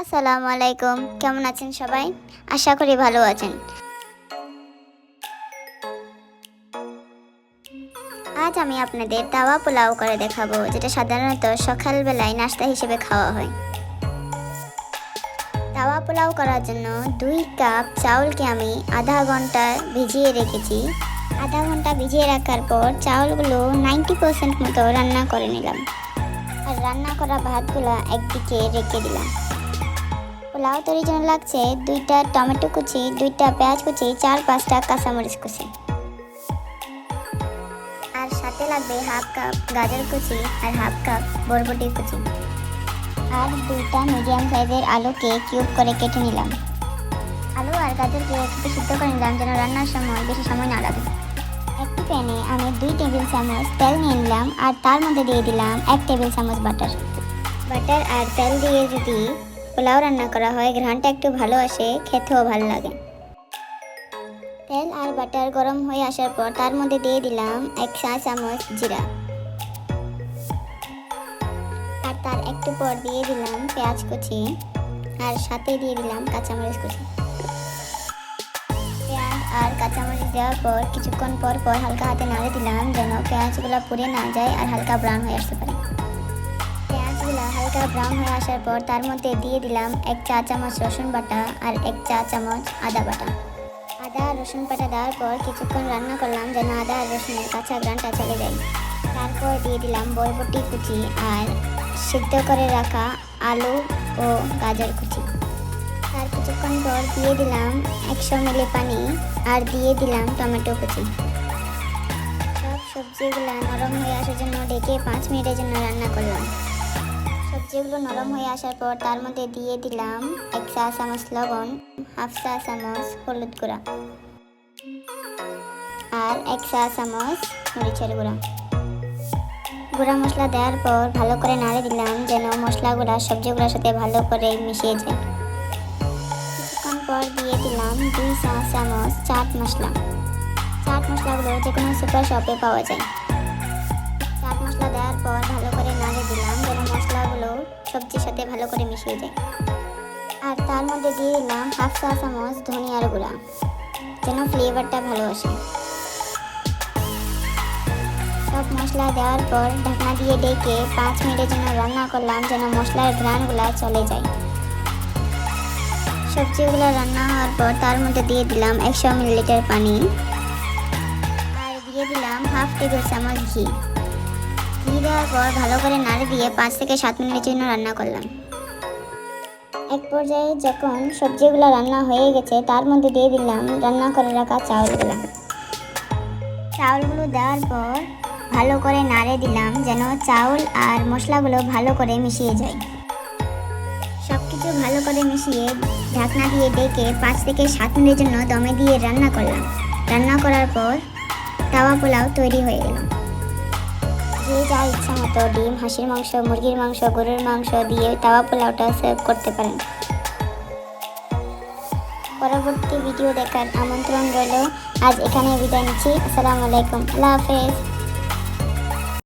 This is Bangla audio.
আসসালামু আলাইকুম। কেমন আছেন সবাই? আশা করি ভালো আছেন। আজ আমি আপনাদের তাওয়া পোলাও করে দেখাবো, যেটা সাধারণত সকালবেলায় নাস্তা হিসেবে খাওয়া হয়। তাওয়া পোলাও করার জন্য দুই কাপ চাউলকে আমি আধা ঘণ্টা ভিজিয়ে রেখেছি। আধা ঘণ্টা ভিজিয়ে রাখার পর চাউলগুলো নাইনটি পার্সেন্ট মতো রান্না করে নিলাম। আর রান্না করা ভাতগুলো একদিকে রেখে দিলাম। পোলাও তৈরির জন্য লাগছে দুইটা টমেটো কুচি, দুইটা পেঁয়াজ কুচি, চার পাঁচটা কাঁচামরিচ কুচি। আর সাথে লাগবে হাফ কাপ গাজর কুচি আর হাফ কাপ বরবটি কুচি। আর দুইটা মিডিয়াম সাইজের আলুকে কিউব করে কেটে নিলাম। আলু আর গাজরকে একটু সিদ্ধ করে নিলাম যেন রান্নার সময় বেশি সময় না লাগে। একটি প্যানে আমি দুই টেবিল চামচ তেল নিয়ে নিলাম আর তার মধ্যে দিয়ে দিলাম এক টেবিল চামচ বাটার। বাটার আর তেল দিয়ে যদি পোলাও রান্না করা হয়, ঘ্রাণটা একটু ভালো আসে, খেতেও ভালো লাগে। তেল আর বাটার গরম হয়ে আসার পর তার মধ্যে দিয়ে দিলাম এক চা চামচ জিরা। আর তার একটু পর দিয়ে দিলাম পেঁয়াজ কুচি, আর সাথে দিয়ে দিলাম কাঁচামরিচ কুচি। পেঁয়াজ আর কাঁচামরিচ দেওয়ার পর কিছুক্ষণ পর পর হালকা হাতে নাড়ে দিলাম যেন পেঁয়াজগুলো পুড়ে না যায় আর হালকা ব্রাউন হয়ে আসতে পারে। হালকা ব্রাউন হয়ে আসার পর তার মধ্যে দিয়ে দিলাম এক চা চামচ রসুন বাটা আর এক চা চামচ আদা বাটা। আদা আর রসুন বাটা দেওয়ার পর কিছুক্ষণ রান্না করলাম যেন আদা আর রসুনের কাঁচা গ্রানটা চলে যায়। তারপর দিয়ে দিলাম বরবটি কুচি আর সিদ্ধ করে রাখা আলু ও গাজর কুচি। তার কিছুক্ষণ পর দিয়ে দিলাম একশো মিলি পানি আর দিয়ে দিলাম টমেটো কুচি। সব সবজিগুলো নরম হয়ে আসার জন্য ডেকে পাঁচ মিনিটের জন্য রান্না করলাম। সবজিগুলো নরম হয়ে আসার পর তার মধ্যে দিয়ে দিলাম এক চা চামচ লবণ, হাফ চা চামচ হলুদ গুঁড়া আর এক চা চামচ মরিচের গুঁড়া। গুঁড়া মশলা দেওয়ার পর ভালো করে নাড়ে দিলাম যেন মশলাগুলো সবজিগুলোর সাথে ভালো করে মিশিয়ে যায়। কিছুক্ষণ পর দিয়ে দিলাম দুই চা চামচ চাট মশলা। চাট মশলাগুলো যে কোনো সুপার শপে পাওয়া যায়। সবজির সাথে ভালো করে মিশিয়ে যায়। আর তার মধ্যে দিয়ে দিলাম হাফ চা চামচ ধনিয়ার গুঁড়া, যেন ফ্লেভারটা ভালো আসে। সব মশলা দেওয়ার পর ঢাকনা দিয়ে ডেকে পাঁচ মিনিটের জন্য রান্না করলাম, যেন মশলার ঘ্রাণগুলো চলে যায়। সবজিগুলো রান্না হওয়ার পর তার মধ্যে দিয়ে দিলাম একশো মিলিলিটার পানি। আর দিয়ে দিলাম হাফ টেবিল চামচ ঘি। ঘি দেওয়ার পর ভালো করে নাড়ে দিয়ে পাঁচ থেকে সাত মিনিটের জন্য রান্না করলাম। এক পর্যায়ে যখন সবজিগুলো রান্না হয়ে গেছে, তার মধ্যে দিয়ে দিলাম রান্না করে রাখা চাউলগুলো। চাউলগুলো দেওয়ার পর ভালো করে নাড়ে দিলাম যেন চাউল আর মশলাগুলো ভালো করে মিশিয়ে যায়। সব কিছু ভালো করে মিশিয়ে ঢাকনা দিয়ে ডেকে পাঁচ থেকে সাত মিনিটের জন্য দমে দিয়ে রান্না করলাম। রান্না করার পর তাওয়া পোলাও তৈরি হয়ে গেল। যে যা ইচ্ছা মতো ডিম, হাঁসির মাংস, মুরগির মাংস, গরুর মাংস দিয়ে তাওয়া পোলাওটা সার্ভ করতে পারেন। পরবর্তী ভিডিও দেখার আমন্ত্রণ রইল। আজ এখানে বিদায় নিচ্ছি। আসসালামু আলাইকুম। আল্লাহ হাফেজ।